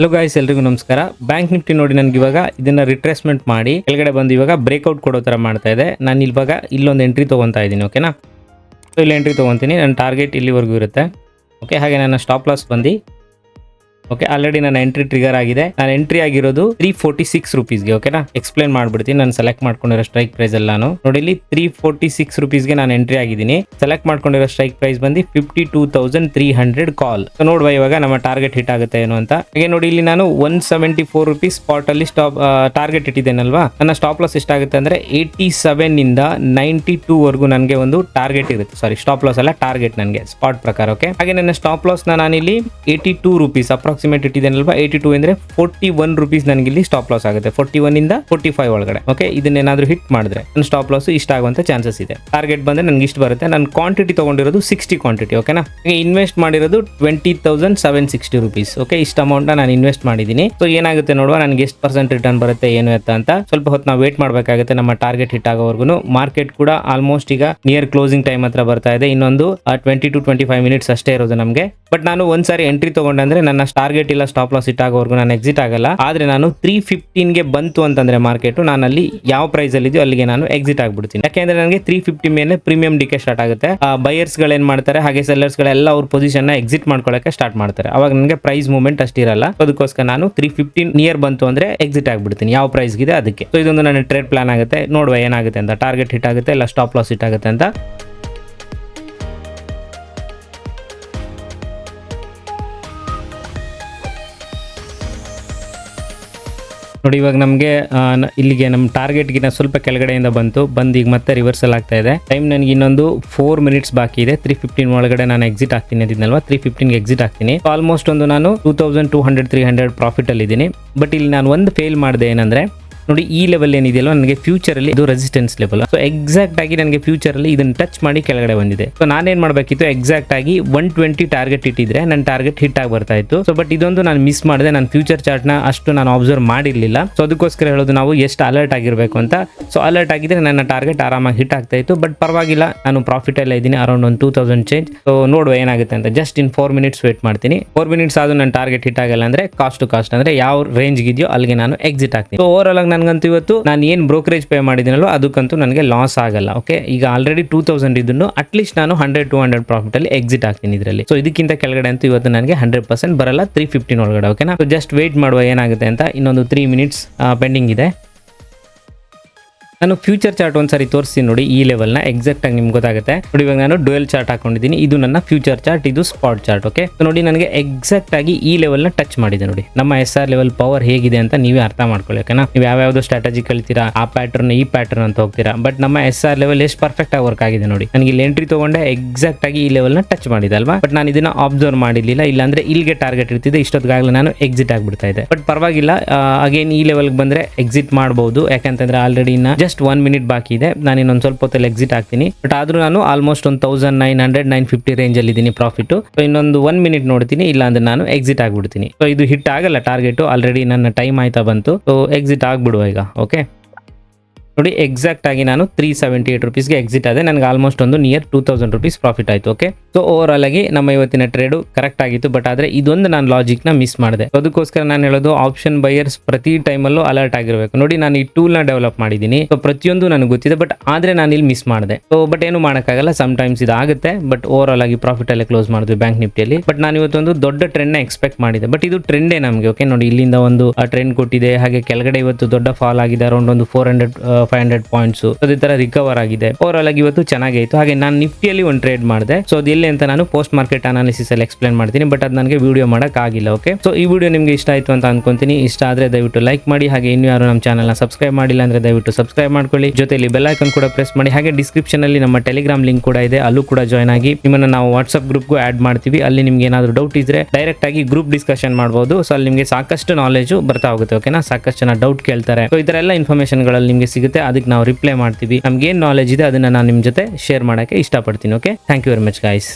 Hello guys ಎಲ್ರಿಗೂ ನಮಸ್ಕಾರ. Bank Nifty ನೋಡಿ ನನಗೆ ಇವಾಗ ಇದನ್ನ ರಿಟ್ರೇಸ್ಮೆಂಟ್ ಮಾಡಿ, ಕೆಳಗಡೆ ಬಂದು ಇವಾಗ ಬ್ರೇಕ್ಔಟ್ ಕೊಡೋ ಥರ ಮಾಡ್ತಾ ಇದೆ. ನಾನು ಇವಾಗ ಇಲ್ಲೊಂದು ಎಂಟ್ರಿ ತೊಗೊತಾ ಇದ್ದೀನಿ ಓಕೆನಾ ಸೊ ಇಲ್ಲಿ ಎಂಟ್ರಿ ತೊಗೊತೀನಿ. ನನ್ನ ಟಾರ್ಗೆಟ್ ಇಲ್ಲಿವರೆಗೂ ಇರುತ್ತೆ. ಓಕೆ ಹಾಗೆ ನನ್ನ ಸ್ಟಾಪ್ ಲಾಸ್ ಬಂದು ಓಕೆ ಆಲ್ರೆಡಿ ನನ್ನ ಎಂಟ್ರಿ ಟ್ರಿಗರ್ ಆಗಿದೆ. ನಾನು ಎಂಟ್ರಿ ಆಗಿರೋದು ತ್ರೀ ಫೋರ್ಟಿ ಸಿಕ್ಸ್ ರುಪೀಸ್ಗೆ ಓಕೆನಾ ಎಕ್ಸ್ಪ್ಲೇನ್ ಮಾಡ್ಬಿಡ್ತೀನಿ. ನಾನು ಸೆಲೆಕ್ಟ್ ಮಾಡ್ಕೊಂಡಿರೋ ಸ್ಟ್ರೈಕ್ ಪ್ರೈಸ್ ಎಲ್ಲ ನಾನು. ನೋಡಿ, ಇಲ್ಲಿ ತ್ರೀ ಫೋರ್ಟಿ ಸಿಕ್ಸ್ ರುಪೀಸ್ಗೆ ನಾನು ಎಂಟ್ರಿ ಆಗಿದ್ದೀನಿ. ಸೆಲೆಕ್ಟ್ ಮಾಡ್ಕೊಂಡಿರೋ ಸ್ಟ್ರೈಕ್ ಪ್ರೈಸ್ ಬಂದು fifty two thousand three hundred call ನೋಡುವ ಇವಾಗ ನಮ್ಮ ಟಾರ್ಗೆಟ್ ಹಿಟ್ ಆಗುತ್ತೆ ಏನು ಅಂತ. ಹಾಗೆ ನೋಡಿ, ಇಲ್ಲಿ ನಾನು one seventy four rupees spot ಅಲ್ಲಿ ಸ್ಟಾಪ್ ಟಾರ್ಗೆಟ್ ಇಟ್ಟಿದ್ದೇನಲ್ವಾ? ನನ್ನ ಸ್ಟಾಪ್ ಲಾಸ್ ಎಷ್ಟಾಗುತ್ತೆ ಅಂದ್ರೆ ಏಯ್ಟಿ ಸೆವೆನ್ ಇಂದ ನೈಂಟಿ ಟೂ ವರೆಗೂ ನನಗೆ ಒಂದು ಟಾರ್ಗೆಟ್ ಇರುತ್ತೆ. ಸಾರಿ ಸ್ಟಾಪ್ ಲಾಸ್ ಅಲ್ಲ ಟಾರ್ಗೆಟ್ ನನಗೆ ಸ್ಪಾಟ್ ಪ್ರಕಾರ ಓಕೆ ಹಾಗೆ ನನ್ನ ಸ್ಟಾಪ್ ಲಾಸ್ ಇಲ್ಲಿ ಏಯ್ಟಿ ಟೂ ರುಪೀಸ್ ಅಪ್ರಾಕ್ಸಿಮೇಟ್ ಇಟ್ಟಿದ್ದೇನಲ್ವಾ ಏಯ್ಟಿ ಟು ಅಂದ್ರೆ ಫೋರ್ಟಿ ಒನ್ ರುಪೀಸ್ ನನಗೆ ಇಲ್ಲಿ ಸ್ಟಾಪ್ ಲಾಸ್ ಆಗುತ್ತೆ. ಫೋರ್ಟಿ ಒನ್ ಇಂದ ಫೋರ್ಟಿ ಫೈವ್ ಒಳಗಡೆ ಓಕೆ ಇದನ್ನೇನಾದ್ರೂ ಹಿಟ್ ಮಾಡಿದ್ರೆ ನನ್ನ ಸ್ಟಾಪ್ ಲಾಸ್ ಇಷ್ಟ ಆಗುವಂತ ಚಾನ್ಸಸ್ ಇದೆ. ಟಾರ್ಗೆಟ್ ಬಂದ್ರೆ ನನಗೆ ಇಷ್ಟು ಬರುತ್ತೆ. ನಾನು ಕ್ವಾಂಟಿಟಿ ತಗೊಂಡಿರೋದು ಸಿಕ್ಸ್ಟಿ ಕ್ವಾಂಟಿಟಿ ಓಕೆನಾ ಇನ್ವೆಸ್ಟ್ ಮಾಡಿರೋದು twenty thousand seven sixty rupees okay ಇಷ್ಟು ಅಮೌಂಟ್ ನಾನು ಇನ್ವೆಸ್ಟ್ ಮಾಡಿದ್ದೀನಿ. ಸೊ ಏನಾಗುತ್ತೆ ನೋಡುವ? ನನಗೆ ಎಷ್ಟು ಪರ್ಸೆಂಟ್ ರಿಟರ್ನ್ ಬರುತ್ತೆ, ಏನು ಎತ್ತ ಅಂತ ಸ್ವಲ್ಪ ಹೊತ್ತು ನಾವು ವೇಟ್ ಮಾಡಬೇಕಾಗುತ್ತೆ. ನಮ್ಮ ಟಾರ್ಗೆಟ್ ಹಿಟ್ ಆಗೋವರೆಗೂ ಮಾರ್ಕೆಟ್ ಕೂಡ ಆಲ್ಮೋಸ್ಟ್ ಈಗ ನಿಯರ್ ಕ್ಲೋಸಿಂಗ್ ಟೈಮ್ ಹತ್ರ ಬರ್ತಾ ಇದೆ. ಇನ್ನೊಂದು twenty to twenty five minutes ಅಷ್ಟೇ ಇರೋದು ನಮಗೆ. ಬಟ್ ನಾನು ಒಂದ್ಸಾರಿ ಎಂಟ್ರಿ ತಗೊಂಡ್ರೆ ನನ್ನ ಟಾರ್ಗೆಟ್ ಇಲ್ಲ ಸ್ಟಾಪ್ ಲಾಸ್ ಹಿಟ್ ಆಗೋವರೆಗೂ ನಾನು ಎಕ್ಸಿಟ್ ಆಗಲ್ಲ. ಆದ್ರೆ ನಾನು ತ್ರೀ ಗೆ ಬಂತು ಅಂತಂದ್ರೆ ಮಾರ್ಕೆಟ್ ನಾನು ಅಲ್ಲಿ ಯಾವ ಪ್ರೈಸ್ ಅಲ್ಲಿ ಇದೆಯೋ ಅಲ್ಲಿಗೆ ನಾನು ಎಕ್ಸಿಟ್ ಆಗ್ಬಿಡ್ತೀನಿ. ಯಾಕೆಂದ್ರೆ ನನಗೆ ತ್ರೀ ಫಿಫ್ಟಿ ಮೇಲೆ ಪ್ರೀಮಿಯಂ ಡಿಕೆ ಸ್ಟಾರ್ಟ್ ಆಗುತ್ತೆ. ಬಯರ್ಸ್ಗಳು ಏನ್ ಮಾಡ್ತಾರೆ, ಹಾಗೆ ಸೆಲ್ಲರ್ಸ್ ಗಳೆಲ್ಲ ಅವ್ರ ಪೊಸಿಷನ್ನ ಎಕ್ಸಿಟ್ ಮಾಡ್ಕೊಳ್ಳಕ್ಕೆ ಸ್ಟಾರ್ಟ್ ಮಾಡ್ತಾರೆ. ಅವಾಗ ನನಗೆ ಪ್ರೈಸ್ ಮೂವ್ಮೆಂಟ್ ಅಷ್ಟಿರಲ್ಲ ಅದಕ್ಕೋಸ್ಕರ ನಾನು ತ್ರೀ ಫಿಫ್ಟೀನ್ ನಿಯರ್ ಬಂತು ಅಂದ್ರೆ ಎಕ್ಸಿಟ್ ಆಗ್ಬಿಡ್ತೀನಿ. ಯಾವ ಪ್ರೈಸ್ ಇದೆ ಅದಕ್ಕೆ. ಸೊ ಇದೊಂದು ನನ್ನ ಟ್ರೇಡ್ ಪ್ಲಾನ್ ಆಗುತ್ತೆ. ನೋಡುವ ಏನಾಗುತ್ತೆ ಅಂತ. ಟಾರ್ಗೆಟ್ ಹಿಟ್ ಆಗುತ್ತೆ ಇಲ್ಲ ಸ್ಟಾಪ್ ಲಾಸ್ ಹಿಟ್ ಆಗುತ್ತೆ ಅಂತ. ನೋಡಿ, ಇವಾಗ ನಮಗೆ ಇಲ್ಲಿಗೆ ನಮ್ಮ ಟಾರ್ಗೆಟ್ಗಿನ ಸ್ವಲ್ಪ ಕೆಳಗಡೆಯಿಂದ ಬಂತು. ಬಂದು ಈಗ ಮತ್ತೆ ರಿವರ್ಸಲ್ ಆಗ್ತಾ ಇದೆ. ಟೈಮ್ ನನಗೆ ಇನ್ನೊಂದು ಫೋರ್ ಮಿನಿಟ್ಸ್ ಬಾಕಿ ಇದೆ. ತ್ರೀ ಫಿಫ್ಟೀನ್ ಒಳಗಡೆ ನಾನು ಎಕ್ಸಿಟ್ ಆಗ್ತೀನಿ ಅಂತಿದ್ನಲ್ವಾ ತ್ರೀ ಫಿಫ್ಟೀನ್ಗೆ ಎಕ್ಸಿಟ್ ಆಗ್ತೀನಿ ಆಲ್ಮೋಸ್ಟ್ ಒಂದು ನಾನು two thousand two hundred three hundred profit ಅಲ್ಲಿ ಇದ್ದೀನಿ ಬಟ್ ಇಲ್ಲಿ ನಾನು ಒಂದು ಫೇಲ್ ಮಾಡಿದೆ ಏನಂದ್ರೆ ನೋಡಿ, ಈ ಲೆವೆಲ್ ಏನಿದೆಯಲ್ಲ, ನನಗೆ ಫ್ಯೂಚರ್ ಅಲ್ಲಿ ಇದು ರೆಸಿಸ್ಟೆನ್ಸ್ ಲೆವೆಲ್ ಸೊ ಎಕ್ಸಾಕ್ಟ್ ಆಗಿ ನನಗೆ ಫ್ಯೂಚರ್ ಅಲ್ಲಿ ಇದನ್ನ ಟಚ್ ಮಾಡಿ ಕೆಳಗಡೆ ಬಂದಿದೆ. ಸೊ ನಾನೇನ್ ಮಾಡಬೇಕಿತ್ತು? ಎಕ್ಸಾಕ್ಟ್ ಆಗಿ ಒನ್ ಟ್ವೆಂಟಿ ಟಾರ್ಗೆಟ್ ಇಟ್ಟಿದ್ರೆ ನನ್ನ ಟಾರ್ಗೆಟ್ ಹಿಟ್ ಆಗಿ ಬರ್ತಾ ಇತ್ತು. ಸೊ ಬಟ್ ಇದೊಂದು ನಾನು ಮಿಸ್ ಮಾಡಿದೆ. ನಾನು ಫ್ಯೂಚರ್ ಚಾರ್ಟ್ನ ಅಷ್ಟು ನಾನು ಅಬ್ಸರ್ವ್ ಮಾಡಿರಲಿಲ್ಲ. ಸೊ ಅದಕ್ಕೋಸ್ಕರ ಹೇಳೋದು ನಾವು ಎಷ್ಟು ಅಲರ್ಟ್ ಆಗಿರಬೇಕು ಅಂತ. ಸೊ ಅಲರ್ಟ್ ಆಗಿದ್ರೆ ನನ್ನ ಟಾರ್ಗೆಟ್ ಆರಾಮಾಗಿ ಹಿಟ್ ಆಗ್ತಾ ಇತ್ತು. ಬಟ್ ಪರವಾಗಿಲ್ಲ, ನಾನು ಪ್ರಾಫಿಟ್ ಎಲ್ಲ ಇದ್ದೀನಿ ಅರೌಂಡ್ ಒಂದು ಟೂ ತೌಸಂಡ್ ಚೇಂಜ್ ಸೊ ನೋಡುವ ಏನಾಗುತ್ತೆ ಅಂತ. Just in four minutes wait ಮಾಡ್ತೀನಿ. ಫೋರ್ ಮಿನಿಟ್ಸ್ ಆದ್ರೂ ನನ್ನ ಟಾರ್ಗೆಟ್ ಹಿಟ್ ಆಗಲ್ಲ ಅಂದ್ರೆ ಕಾಸ್ಟ್ ಟು ಕಾಸ್ಟ್ ಅಂದ್ರೆ ಯಾವ ರೇಂಜ್ ಇದೆಯೋ ಅಲ್ಲಿಗೆ ನಾನು ಎಕ್ಸಿಟ್ ಆಗ್ತೀನಿ. ಸೊ ಓವರ್ ಆಲ್ ನನಗಂತೂ ಇವತ್ತು ನಾನು ಏನು ಬ್ರೋಕರೇಜ್ ಪೇ ಮಾಡಿದ್ದೀನಲ್ಲೋ ಅದಕ್ಕಂತೂ ನನಗೆ ಲಾಸ್ ಆಗಲ್ಲ ಓಕೆ ಈಗ ಆಲ್ರೆಡಿ ಟೂ ತೌಸಂಡ್ ಇದನ್ನು ಅಟ್ಲೀಸ್ಟ್ ನಾನು ಹಂಡ್ರೆಡ್ ಟು ಹಂಡ್ರೆಡ್ ಪ್ರಾಫಿಟ್ ಅಲ್ಲಿ ಎಕ್ಸಿಟ್ ಆಗ್ತೀನಿ ಇದರಲ್ಲಿ. ಸೊ ಇದಕ್ಕಿಂತ ಕೆಳಗಡೆ ಅಂತೂ ಇವತ್ತು ನನಗೆ ಹಂಡ್ರೆಡ್ ಪರ್ಸೆಂಟ್ ಬರಲ್ಲ ತ್ರೀ ಫಿಫ್ಟೀನ್ ಒಳಗಡೆ ಓಕೆನಾ ಜಸ್ಟ್ ವೇಟ್ ಮಾಡುವ ಏನಾಗುತ್ತೆ ಅಂತ ಇನ್ನೊಂದು ತ್ರೀ ಮಿನಿಟ್ಸ್ ಪೆಂಡಿಂಗ್ ಇದೆ. ನಾನು ಫ್ಯೂಚರ್ ಚಾರ್ಟ್ ಒಂದ್ಸರಿ ತೋರಿಸ್ತೀನಿ ನೋಡಿ, ಈ ಲೆವೆಲ್ನ ಎಕ್ಸಾಕ್ಟ್ ಆಗಿ ನಿಮ್ಗೆ ಗೊತ್ತಾಗುತ್ತೆ. ನೋಡಿ, ಇವಾಗ ನಾನು ಡುವೆಲ್ ಚಾರ್ಟ್ ಹಾಕೊಂಡಿದ್ದೀನಿ. ಇದು ನನ್ನ ಫ್ಯೂಚರ್ ಚಾರ್ಟ್ ಇದು ಸ್ಪಾಟ್ ಚಾರ್ಟ್ ಓಕೆ ನೋಡಿ, ನನಗೆ ಎಕ್ಸಾಕ್ಟ್ ಆಗಿ ಈ ಲೆವೆಲ್ನ ಟಚ್ ಮಾಡಿದೆ ನೋಡಿ. ನಮ್ಮ ಎಸ್ ಆರ್ ಲೆವೆಲ್ ಪವರ್ ಹೇಗಿದೆ ಅಂತ ನೀವೇ ಅರ್ಥ ಮಾಡ್ಕೊಳ್ಳಿ ಓಕೆನಾ ನೀವು ಯಾವ್ಯಾವ್ದು ಸ್ಟ್ರಾಟಜಿ ಕಳಿತೀರಾ ಆ ಪ್ಯಾಟರ್ನ್ ಈ ಪ್ಯಾಟರ್ನ್ ಅಂತ ಹೋಗ್ತೀರಾ. ಬಟ್ ನಮ್ಮ ಎಸ್ ಆರ್ ಲೆವೆಲ್ ಎಷ್ಟು ಪರ್ಫೆಕ್ಟ್ ಆಗಿ ವರ್ಕ್ ಆಗಿದೆ ನೋಡಿ. ನನಗೆ ಇಲ್ಲಿ ಎಂಟ್ರಿ ತಗೊಂಡೆ ಎಕ್ಸಾಕ್ಟ್ ಆಗಿ ಈ ಲೆವೆಲ್ನ ಟಚ್ ಮಾಡಿದೆ, ಅಲ್ವಾ? ಬಟ್ ನಾನು ಇದನ್ನ ಅಬ್ಸರ್ವ್ ಮಾಡಿರ್ಲಿಲ್ಲ. ಇಲ್ಲಾಂದ್ರೆ ಇಲ್ಲಿಗೆ ಟಾರ್ಗೆಟ್ ಇರ್ತಿದೆ ಇಷ್ಟೊತ್ತಿಗಾಗಲೇ ನಾನು ಎಕ್ಸಿಟ್ ಆಗಿಬಿಡ್ತಾ ಇದೆ. ಬಟ್ ಪರವಾಗಿಲ್ಲ ಅಗೇನ್ ಈ ಲೆವೆಲ್ಗೆ ಬಂದ್ರೆ ಎಕ್ಸಿಟ್ ಮಾಡಬಹುದು ಯಾಕಂತಂದ್ರೆ ಆಲ್ರೆಡಿ ಇನ್ನ ಜಸ್ಟ್ ಒನ್ ಮಿನಿಟ್ ಬಾಕಿ ಇದೆ. ನಾನು ಇನ್ನೊಂದು ಸ್ವಲ್ಪ ಹೊತ್ತಲ್ಲಿ ಎಕ್ಸಿಟ್ ಆಗ್ತೀನಿ. ಬಟ್ ಆದರೂ ನಾನು ಆಲ್ಮೋಸ್ಟ್ ಒಂದು thousand nine hundred nine fifty ರೇಂಜಲ್ಲಿ ಇದ್ದೀನಿ ಪ್ರಾಫಿಟ್ ಸೊ ಇನ್ನೊಂದು ಒನ್ ಮಿನಿಟ್ ನೋಡ್ತೀನಿ, ಇಲ್ಲ ಅಂದ್ರೆ ನಾನು ಎಕ್ಸಿಟ್ ಆಗ್ಬಿಡ್ತೀನಿ. ಸೊ ಇದು ಹಿಟ್ ಆಗಲ್ಲ ಟಾರ್ಗೆಟ್ ಆಲ್ರೆಡಿ ನನ್ನ ಟೈಮ್ ಆಯ್ತಾ ಬಂತು. ಸೊ ಎಕ್ಸಿಟ್ ಆಗ್ಬಿಡುವ ಈಗ ಓಕೆ ನೋಡಿ ಎಕ್ಸಾಕ್ಟ್ ಆಗಿ ನಾನು ತ್ರೀ ಸೆವೆಂಟಿ ಏಟ್ ರುಪೀಸ್ಗೆ ಎಕ್ಸಿಟ್ ಆದೆ. ನನಗೆ ಆಲ್ಮೋಸ್ಟ್ ಒಂದು near two thousand rupees profit ಆಯಿತು ಓಕೆ ಸೊ ಓವರ್ ಆಲ್ ಆಗಿ ನಮ್ಮ ಇವತ್ತಿನ ಟ್ರೇಡು ಕರೆಕ್ಟ್ ಆಗಿತ್ತು ಬಟ್ ಆದರೆ ಇದೊಂದು ನಾನು ಲಾಜಿಕ್ನ ಮಿಸ್ ಮಾಡಿದೆ. ಅದಕ್ಕೋಸ್ಕರ ನಾನು ಹೇಳೋದು ಆಪ್ಷನ್ ಬೈಯರ್ಸ್ ಪ್ರತಿ ಟೈಮಲ್ಲೂ ಅಲರ್ಟ್ ಆಗಿರಬೇಕು. ನೋಡಿ, ನಾನು ಈ ಟೂಲ್ನ ಡೆವಲಪ್ ಮಾಡಿದ್ದೀನಿ. ಸೊ ಪ್ರತಿಯೊಂದು ನನಗೆ ಗೊತ್ತಿದೆ ಬಟ್ ಆದರೆ ನಾನು ಇಲ್ಲಿ ಮಿಸ್ ಮಾಡಿದೆ. ಸೊ ಬಟ್ ಏನು ಮಾಡೋಕ್ಕಾಗಲ್ಲ ಸಮ್ ಟೈಮ್ಸ್ ಇದಾಗುತ್ತೆ ಬಟ್ ಓವರ್ ಆಲ್ ಆಗಿ ಪ್ರಾಫಿಟ್ ಅಲ್ಲೇ ಕ್ಲೋಸ್ ಮಾಡಿದ್ವಿ ಬ್ಯಾಂಕ್ ನಿಫ್ಟಿಯಲ್ಲಿ ಬಟ್ ನಾನು ಇವತ್ತೊಂದು ದೊಡ್ಡ ಟ್ರೆಂಡ್ನ ಎಕ್ಸ್ಪೆಕ್ಟ್ ಮಾಡಿದೆ. ಬಟ್ ಇದು ಟ್ರೆಂಡೇ ನಮಗೆ ಓಕೆ ನೋಡಿ, ಇಲ್ಲಿಂದ ಒಂದು ಟ್ರೆಂಡ್ ಕೊಟ್ಟಿದೆ. ಹಾಗೆ ಕೆಳಗಡೆ ಇವತ್ತು ದೊಡ್ಡ ಫಾಲ್ ಆಗಿದೆ ಅರೌಂಡ್ ಒಂದು four hundred five hundred points ಅದೇ ತರ ರಿಕವರ್ ಆಗಿದೆ. ಓವರ್ ಆಲ್ ಆಗಿ ಇವತ್ತು ಚೆನ್ನಾಗೇ ಇತ್ತು. ಹಾಗೆ ನಾನು ನಿಫ್ಟಿಯಲ್ಲಿ ಒಂದು ಟ್ರೇಡ್ ಮಾಡಿದೆ. ಸೊ ಅದು ಎಲ್ಲಿ ಅಂತ ನಾನು ಪೋಸ್ಟ್ ಮಾರ್ಕೆಟ್ ಅನಾಲಿಸಿಸ್ ಅಲ್ಲಿ ಎಕ್ಸ್ಪ್ಲೇನ್ ಮಾಡ್ತೀನಿ. ಬಟ್ ಅದು ನನಗೆ ವಿಡಿಯೋ ಮಾಡಕ್ ಆಗಿಲ್ಲ ಓಕೆ ಸೊ ಈ ವಿಡಿಯೋ ನಿಮ್ಗೆ ಇಷ್ಟ ಆಯ್ತು ಅಂತ ಅನ್ಕೊಂತೀನಿ. ಇಷ್ಟ ಆದ್ರೆ ದಯವಿಟ್ಟು ಲೈಕ್ ಮಾಡಿ. ಹಾಗೆ ಇನ್ನು ಯಾರು ನಮ್ಮ ಚಾನಲ್ನ ಸಬ್ಸ್ಕ್ರೈಬ್ ಮಾಡಿಲ್ಲ ಅಂದ್ರೆ ದಯವಿಟ್ಟು ಸಬ್ಸ್ಕ್ರೈಬ್ ಮಾಡ್ಕೊಳ್ಳಿ. ಜೊತೆಲಿ ಬೆಲ್ ಐಕನ್ ಕೂಡ ಪ್ರೆಸ್ ಮಾಡಿ. ಹಾಗೆ ಡಿಸ್ಕ್ರಿಪ್ಷನ್ ಅಲ್ಲಿ ನಮ್ಮ ಟೆಲಿಗ್ರಾಮ್ ಲಿಂಕ್ ಕೂಡ ಇದೆ. ಅಲ್ಲೂ ಕೂಡ ಜಾಯ್ನ್ ಆಗಿ ನಿಮ್ಮನ್ನ ನಾವು ವಾಟ್ಸ್ಆಪ್ ಗ್ರೂಪ್ಗೂ ಆಡ್ ಮಾಡ್ತೀವಿ. ಅಲ್ಲಿ ನಿಮ್ಗೆ ಏನಾದರೂ ಡೌಟ್ ಇದ್ರೆ ಡೈರೆಕ್ಟ್ ಆಗಿ ಗ್ರೂಪ್ ಡಿಸ್ಕಷನ್ ಮಾಡಬಹುದು ಸೊ ಅಲ್ಲಿ ನಿಮಗೆ ಸಾಕಷ್ಟು ನಾಲೆಜ್ ಬರ್ತಾ ಹೋಗುತ್ತೆ ಓಕೆನಾ ಸಾಕಷ್ಟು ಜನ ಡೌಟ್ ಕೇಳ್ತಾರೆ. ಸೊ ಈ ತರ ಎಲ್ಲ ಇನ್ಫಾರ್ಮೇಶನ್ಗಳಲ್ಲಿ ನಿಮಗೆ ಸಿಗುತ್ತೆ. ಅದಕ್ಕೆ ನಾವು ರಿಪ್ಲೈ ಮಾಡ್ತೀವಿ. ನಮ್ಗೆ ಏನು ನಾಲೆಜ್ ಇದೆ, ಅದನ್ನ ನಾನು ನಿಮ್ ಜೊತೆ ಶೇರ್ ಮಾಡಕ್ಕೆ ಇಷ್ಟಪಡ್ತೀನಿ okay thank you very much guys